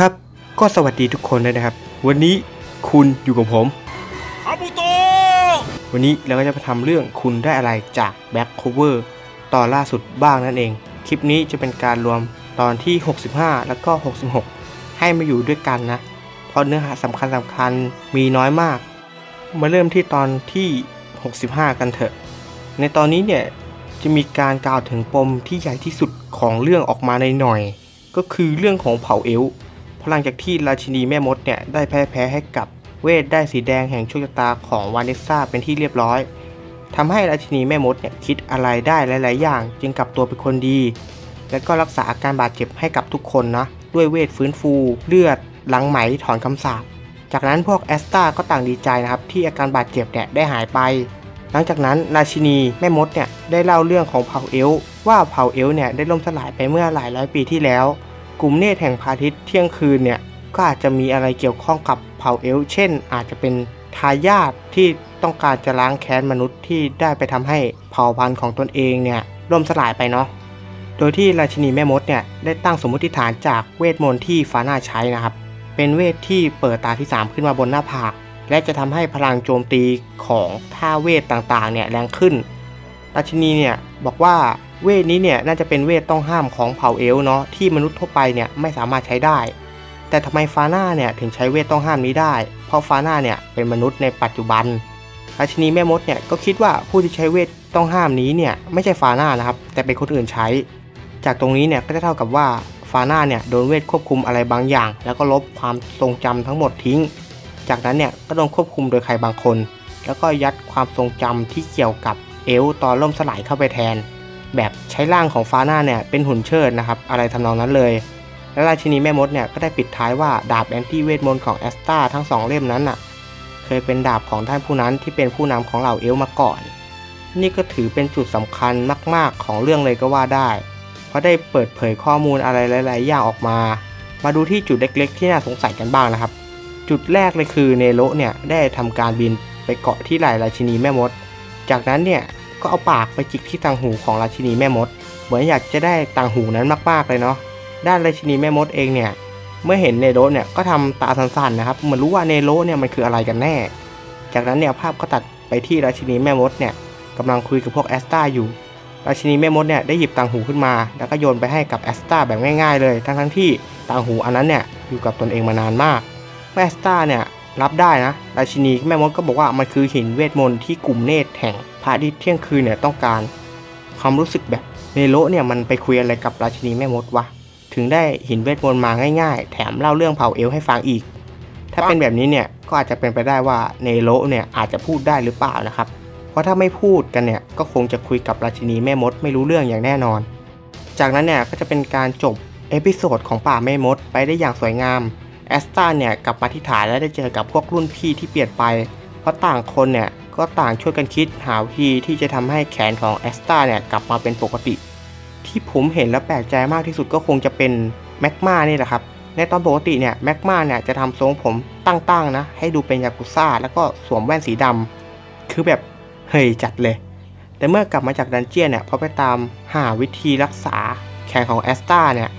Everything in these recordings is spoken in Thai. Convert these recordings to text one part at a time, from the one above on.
ครับ ก็สวัสดีทุกคนเลยนะครับ วันนี้คุณอยู่กับผมคาบุโตะวันนี้เราก็จะมาทำเรื่องคุณได้อะไรจากแบ็คโคเวอร์ตอนล่าสุดบ้างนั่นเอง คลิปนี้จะเป็นการรวมตอนที่ 65 แล้วก็ 66 ให้มาอยู่ด้วยกันนะ เพราะเนื้อหาสำคัญสำคัญมีน้อยมาก มาเริ่มที่ตอนที่ 65 กันเถอะ ในตอนนี้เนี่ยจะมีการกล่าวถึงปมที่ใหญ่ที่สุดของเรื่องออกมาในหน่อย ก็คือเรื่องของเผ่าเอลฟ์เพลังจากที่ราชินีแม่มดเนี่ยได้แพ้แพ้ให้กับเวทได้สีแดงแห่งโชคชะตาของวานิสซาเป็นที่เรียบร้อยทำให้ราชินีแม่มดเนี่ยคิดอะไรได้หลาย ๆ อย่าง จึงกลับตัวเป็นคนดี และก็รักษาอาการบาดเจ็บให้กับทุกคนนะด้วยเวทฟื้นฟู เลือด หลังไหมถอนคำสาปจากนั้นพวกแอสตาก็ต่างดีใจนะครับที่อาการบาดเจ็บเนี่ยได้หายไป หลังจากนั้นราชินีแม่มดเนี่ยได้เล่าเรื่องของเผ่าเอลว่าเผ่าเอลเนี่ยได้ล่มสลายไปเมื่อหลายร้อยปีที่แล้ว กลุ่มเนตรแห่งพาทิตเที่ยงคืนเนี่ยก็อาจจะมีอะไรเกี่ยวข้องกับเผ่าเอลเช่น อาจจะเป็นทายาทที่ต้องการจะล้างแค้นมนุษย์ที่ได้ไปทำให้เผ่าพันธุ์ของตนเองเนี่ยล่มสลายไปเนาะ โดยที่ราชินีแม่มดเนี่ยได้ตั้งสมมติฐานจากเวทมนต์ที่ฟาน่าใช้นะครับ เป็นเวทที่เปิดตาที่ 3 ขึ้นมาบนหน้าผาก และจะทำให้พลังโจมตีของท่าเวทต่างๆเนี่ยแรงขึ้น ราชินีเนี่ยบอกว่าเวทนี้เนี่ยน่าจะเป็นเวทต้องห้ามของเผ่าเอล์เนาะที่มนุษย์ทั่วไปเนี่ยไม่สามารถใช้ได้ แต่ทำไมฟาน่าเนี่ยถึงใช้เวทต้องห้ามนี้ได้ เพราะฟาน่าเนี่ยเป็นมนุษย์ในปัจจุบันราชินีแม่มดเนี่ยก็คิดว่าผู้ที่ใช้เวทต้องห้ามนี้เนี่ยไม่ใช่ฟาน่านะครับแต่เป็นคนอื่นใช้ จากตรงนี้เนี่ยก็จะเท่ากับว่าฟาน่าเนี่ยโดนเวทควบคุมอะไรบางอย่าง แล้วก็ลบความทรงจำทั้งหมดทิ้ง จากนั้นเนี่ยก็โดนควบคุมโดยใครบางคน แล้วก็ยัดความทรงจำที่เกี่ยวกับเอล์ตอนล่มสลายเข้าไปแทน แบบใช้ร่างของฟาน่าเนี่ยเป็นหุ่นเชิดนะครับอะไรทำนองนั้นเลย และราชินีแม่มดเนี่ยก็ได้ปิดท้ายว่าดาบแอนตี้เวทมนต์ของแอสตาทั้งสองเล่มนั้นน่ะเคยเป็นดาบของท่านผู้นั้นที่เป็นผู้นำของเหล่าเอลมาก่อน นี่ก็ถือเป็นจุดสำคัญมาก ๆ ของเรื่องเลยก็ว่าได้ เพราะได้เปิดเผยข้อมูลอะไรหลาย ๆ อย่างออกมา มาดูที่จุดเล็ก ๆ ที่น่าสงสัยกันบ้างนะครับ จุดแรกเลยคือเนโรเนี่ยได้ทำการบินไปเกาะที่ไหล่ราชินีแม่มด จากนั้นเนี่ย ก็เอาปากไปจิกที่ต่างหูของราชินีแม่มด เหมือนอยากจะได้ต่างหูนั้นมากๆเลยเนาะ ด้านราชินีแม่มดเองเนี่ย เมื่อเห็นเนโรเนี่ยก็ทำตาสั่นๆนะครับเหมือนรู้ว่าเนโรเนี่ยมันคืออะไรกันแน่ จากนั้นเนี่ยภาพก็ตัดไปที่ราชินีแม่มดเนี่ยกำลังคุยกับพวกแอสตาอยู่ ราชินีแม่มดเนี่ยได้หยิบต่างหูขึ้นมา แล้วก็โยนไปให้กับแอสตาแบบง่ายๆ เลย ทั้งๆที่ต่างหูอันนั้นเนี่ยอยู่กับตนเองมานานมากแอสตาเนี่ยรับได้นะ ราชินีแม่มดก็บอกว่ามันคือหินเวทมนต์ที่กลุ่มเนตรแห่ง พระอาทิตย์เที่ยงคืนเนี่ยต้องการความรู้สึกแบบเนโรเนี่ยมันไปคุยอะไรกับราชินีแม่มดวะถึงได้หินเวทมนต์มาง่ายๆ แถมเล่าเรื่องเผ่าเอลให้ฟังอีก ถ้าเป็นแบบนี้เนี่ยก็อาจจะเป็นไปได้ว่าเนโรเนี่ยอาจจะพูดได้หรือเปล่านะครับ เพราะถ้าไม่พูดกันเนี่ยก็คงจะคุยกับราชินีแม่มดไม่รู้เรื่องอย่างแน่นอน จากนั้นเนี่ยก็จะเป็นการจบเอพิโซดของป่าแม่มดไปได้อย่างสวยงามแอสตาเนี่ยกลับมาที่ฐานและได้เจอกับพวกรุ่นพี่ที่เปลี่ยนไป เพราะต่างคนเนี่ยก็ต่างช่วยกันคิดหาวิธีที่จะทำให้แขนของแอสตาเนี่ยกลับมาเป็นปกติ ที่ผมเห็นและแปลกใจมากที่สุดก็คงจะเป็นแมกมานี่แหละครับ ในตอนปกติเนี่ยแมกมาเนี่ยจะทำทรงผมตั้งๆนะให้ดูเป็นยากุซ่าแล้วก็สวมแว่นสีดำคือแบบเฮ้ยจัดเลย แต่เมื่อกลับมาจากดันเจียนเนี่ยพอไปตามหาวิธีรักษาแขนของแอสตาเนี่ย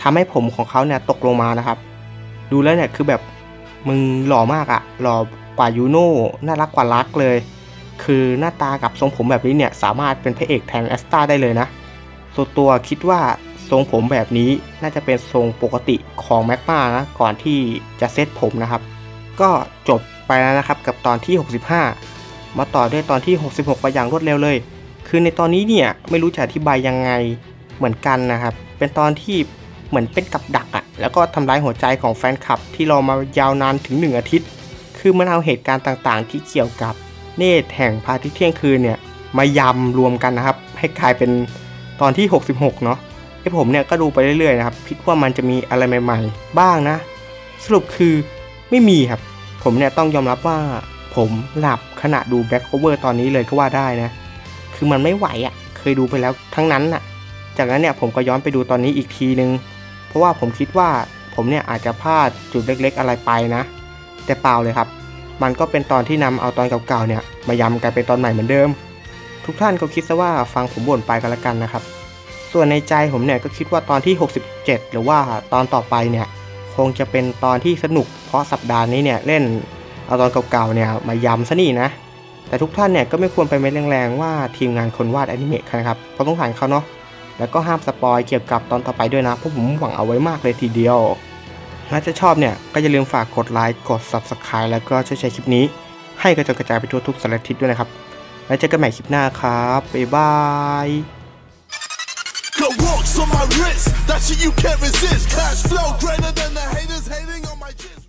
ทำให้ผมของเขาเนี่ยตกลงมานะครับ ดูแล้วเนี่ยคือแบบมึงหล่อมากอะหล่อ ว่ายูโน่น่ารักกว่ารักเลย คือหน้าตากับทรงผมแบบนี้เนี่ยสามารถเป็นพระเอกแทนแอสตาได้เลยนะส่วนตัวคิดว่าทรงผมแบบนี้น่าจะเป็นทรงปกติของแม็กมานะก่อนที่จะเซตผมนะครับ ก็จบไปแล้วนะครับกับตอนที่ 65 มาต่อด้วยตอนที่ 66 ไปอย่างรวดเร็วเลย คือในตอนนี้เนี่ยไม่รู้จะอธิบายยังไงเหมือนกันนะครับ เป็นตอนที่เหมือนเป็นกับดักอะแล้วก็ทำร้ายหัวใจของแฟนคลับที่รอมายาวนานถึง 1 อาทิตย์ คือมันเอาเหตุการณ์ต่างๆ ที่เกี่ยวกับเนตแห่งพระอาทิเที่ยงคืนเนี่ยมายำรวมกันนะครับ ให้กลายเป็นตอนที่ 66 เนาะไอผมเนี่ยก็ดูไปเรื่อยๆนะครับ คิดว่ามันจะมีอะไรใหม่ ๆ บ้างนะ สรุปคือไม่มีครับ ผมเนี่ยต้องยอมรับว่าผมหลับขณะดูแบ็คโคเวอร์ตอนนี้เลยก็ว่าได้นะ คือมันไม่ไหวอะ่ะ เคยดูไปแล้วทั้งนั้นน่ะ จากนั้นเนี่ยผมก็ย้อนไปดูตอนนี้อีกทีนึง เพราะว่าผมคิดว่าผมเนี่ยอาจจะพลาดจุดเล็กๆอะไรไปนะ แต่เปล่าเลยครับ มันก็เป็นตอนที่นำเอาตอนเก่าๆเนี่ยมายำกลายเป็นตอนใหม่เหมือนเดิม ทุกท่านก็คิดซะว่าฟังผมบ่นไปกันละกันนะครับ ส่วนในใจผมเนี่ยก็คิดว่าตอนที่ 67 หรือว่าตอนต่อไปเนี่ยคงจะเป็นตอนที่สนุก เพราะสัปดาห์นี้เนี่ยเล่นเอาตอนเก่าๆเนี่ยมาย้ำซะนี่นะ แต่ทุกท่านเนี่ยก็ไม่ควรไปเม็ดแรงๆว่าทีมงานคนวาดแอนิเมะนะครับเพราะต้องผ่านเขาเนาะแล้วก็ห้ามสปอยเกี่ยวกับตอนต่อไปด้วยนะเพราะผมหวังเอาไว้มากเลยทีเดียว หากจะชอบเนี่ยก็อย่าลืมฝากกดไลค์กด Subscribe แล้วก็ช่วยแชร์คลิปนี้ ให้กระจายกระจายไปทั่วทุกสารทิศด้วยนะครับ แล้วเจอกันใหม่คลิปหน้าครับบ๊ายบาย Got rocks on my wrist, that shit you can't resist. Cash flow greater than the haters hating on my.